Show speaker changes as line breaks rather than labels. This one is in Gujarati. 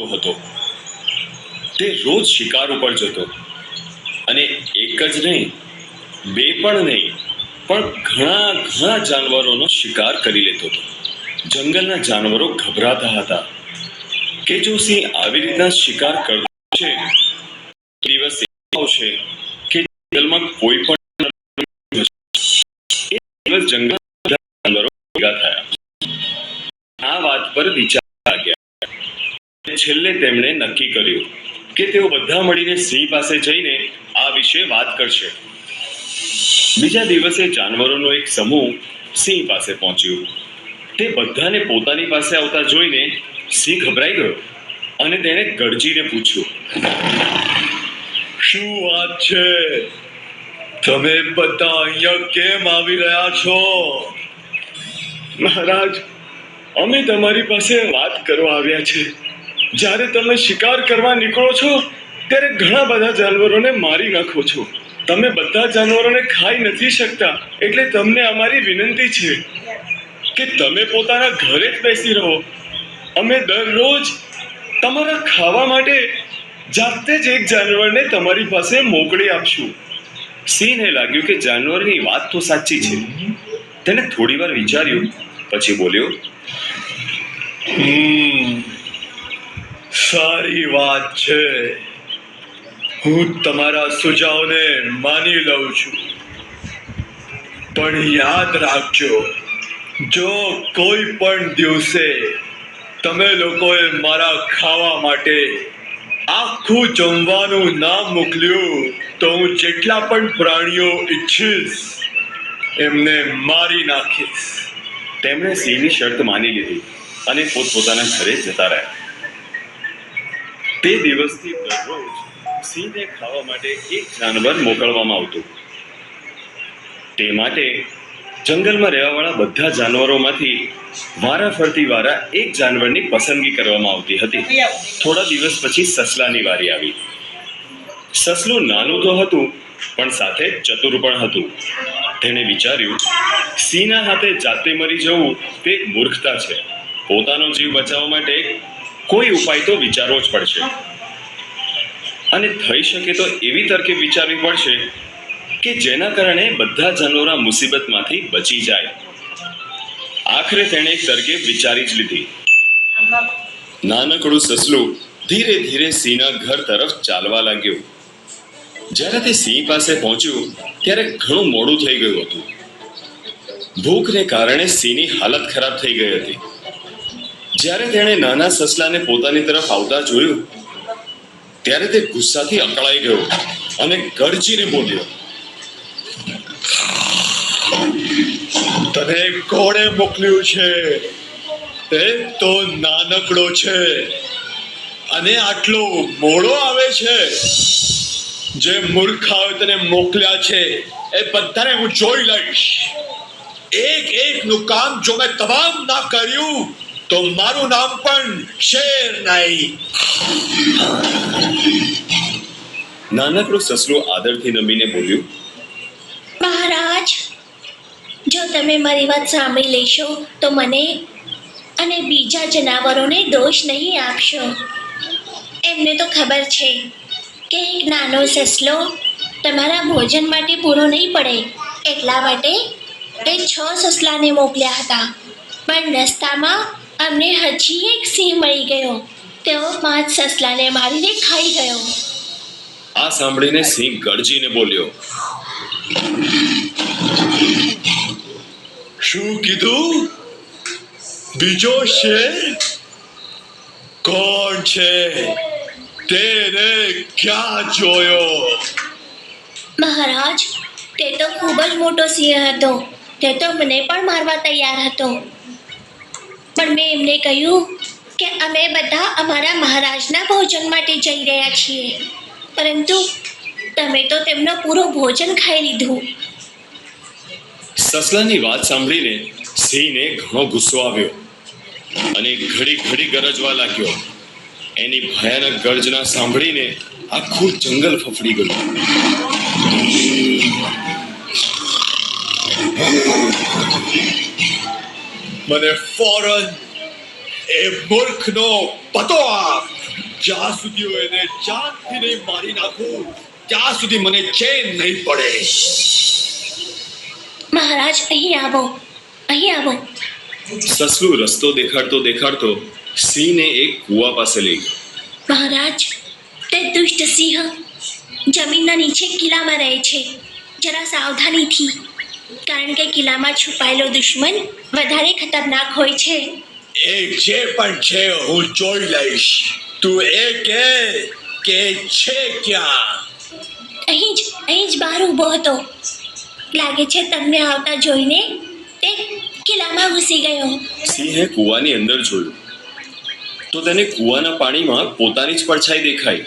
હતો. તે રોજ શિકાર ઉપર જતો. અને એક જ નહીં, બે પણ નહીં, પણ ઘણા ઘણા જાનવરોનો શિકાર કરી લેતો હતો. જંગલના જાનવરો ગભરાતા હતા કે જો સિંહ આવી રીતના શિકાર કરતો છે દિવસ આવશે કે જંગલમાં કોઈ પણ જંગલના જાનવરો ભેગા થયા. આ વાત પર વિચાર લાગ્યા. છેલ્લે તેમણે નક્કી કર્યું કે તેઓ બધા મળીને સિંહ પાસે જઈને આ વિશે વાત કરશે. બીજા દિવસે જાનવરોનો એક સમૂહ સિંહ પાસે પહોંચ્યું. તે બધાને પોતાની પાસે આવતા જોઈને સિંહ ગભરાઈ ગયો અને તેણે ગરજીને પૂછ્યું,
શું વાત છે? તમે બધા અહીંયા કેમ આવી રહ્યા છો?
મહારાજ, અમે તમારી પાસે વાત કરવા આવ્યા છે. જ્યારે તમે શિકાર કરવા નીકળો છો, ત્યારે ઘણા બધા જાનવરોને મારી નાખો છો. તમે બધા જાનવરોને ખાઈ નથી શકતા, એટલે તમને અમારી વિનંતી છે કે તમે પોતાના ઘરે જ બેસી રહો. અમે દરરોજ તમારા ખાવા માટે જાતે જ એક જાનવરને તમારી પાસે મોકલી આપશું. સિંહને લાગ્યું કે જાનવરની વાત તો સાચી છે. તેને થોડી વાર વિચાર્યું, પછી બોલ્યો
સારી વાત છે. હું તમારા સુઝાવને માની લઉં છું. પણ યાદ રાખજો, જો કોઈ પણ દિવસે તમે લોકોએ મારા ખાવા માટે આખું જમવાનું ના મોકલ્યું, તો હું જેટલા પણ પ્રાણીઓ ઈચ્છીશ, એમને મારી નાખીશ.
તેમણે સિંહની શરત માની લીધી અને પોતપોતાના ઘરે જતા રહ્યા. તે દિવસથી દરરોજ સિંહને ખાવા માટે એક જાનવર મોકલવામાં આવતું. તે માટે જંગલમાં રહેવાવાળા બધા જાનવરોમાંથી વારા ફરતી વારા એક જાનવરની પસંદગી કરવામાં આવતી હતી. થોડા દિવસ પછી સસલાની વારી આવી. સસલું નાનું તો હતું, પણ સાથે ચતુર પણ હતું. તેણે વિચાર્યું, સિંહના હાથે જાતે મરી જવું તે મૂર્ખતા છે. પોતાનો જીવ બચાવવા માટે કોઈ ઉપાય તો વિચારવો જ પડશે. અને થઈ શકે તો એવી તરકીબ વિચારવી પડશે કે જેના કારણે બધા જનોરા મુસીબતમાંથી બચી જાય. આખરે તેણે એક તરકીબ વિચારી જ લીધી. નાનકડું સસલું ધીરે ધીરે સિંહના ઘર તરફ ચાલવા લાગ્યું. જ્યારે તે સિંહ પાસે પહોંચ્યું, ત્યારે ઘણું મોડું થઈ ગયું હતું. ભૂખને કારણે સિંહની હાલત ખરાબ થઈ ગઈ હતી. જ્યારે તેણે નાના સસલાને પોતાની તરફ આવતા જોયું, ત્યારે તે ગુસ્સાથી અકળાઈ ગયો અને ગરજીને બોલ્યો,
તને કોણે મોકલ્યું છે? તે તો નાનકડો છે અને આટલો મોડો આવે છે. જે મૂર્ખાઓ તને મોકલ્યા છે, એ બધાને હું જોઈ લઈશ. એક એક નું કામ જો મેં તમામ ના કર્યું તો મારું નામ પણ શેર નહીં.
નાનકડું સસલું આદરથી નમીને બોલ્યું
મહારાજ જો તમે મારી વાત સાંભળી લેશો તો મને અને બીજા જનાવરોને દોષ નહીં આપશો. એમને તો ખબર છે કે એક નાનો સસલો તમારા ભોજન માટે પૂરો નહીં પડે એટલા માટે એ છ સસલાને મોકલ્યા હતા. પણ રસ્તામાં અમને હજી એક સિંહ મળી ગયો. તેઓ પાંચ સસલાને મારીને ખાઈ ગયો.
આ સાંભળીને સિંહ ગરજીને બોલ્યો
શું કીધું? બીજો શેર? કોણ છે? તેને ક્યાં જોયો?
મહારાજ તે તો ખૂબ જ મોટો સિંહ હતો. તે તો મને પણ મારવા તૈયાર હતો. પણ મેં એમને કહ્યું કે અમે બધા અમારા મહારાજના ભોજન માટે જઈ રહ્યા છીએ. પરંતુ તમે તો તેમનો પૂરો ભોજન ખાઈ લીધું.
સસલાની વાત સાંભળીને સિંહને ઘણો ગુસ્સો આવ્યો અને ઘડી ઘડી ગરજવા લાગ્યો. એની ભયાનક ગર્જના સાંભળીને આખું જંગલ ફફડી ગયું.
મને ફોરન એ મૂર્ખનો પતો આપ જ્યાં સુધી હું એને જાનથી નહીં મારી નાખું ત્યાં સુધી મને ચેન નહીં પડે.
મહારાજ અહીં આવો અહીં આવો.
સસલું રસ્તો દેખાડતો દેખાડતો સિંહને એક કૂવા પાસે લઈ
મહારાજ તે દુષ્ટ સિંહ જમીનના નીચે કિલ્લામાં રહે છે. જરા સાવધાનીથી. કારણ કે કિલ્લામાં છુપાયેલો દુશ્મન વધારે ખતરનાક હોય છે.
એ જે પણ છે હું જોઈ લઈશ. તું એ કે કે છે ક્યાં?
અહીં જ અહીં જ બહાર ઊભો હતો. લાગે છે તમને આવતા જોઈને તે કિલ્લામાં ઘૂસી ગયો.
સિંહે કૂવાની અંદર જોયું. તો તેને કૂવાના પાણીમાં પોતાની જ પડછાઈ દેખાઈ.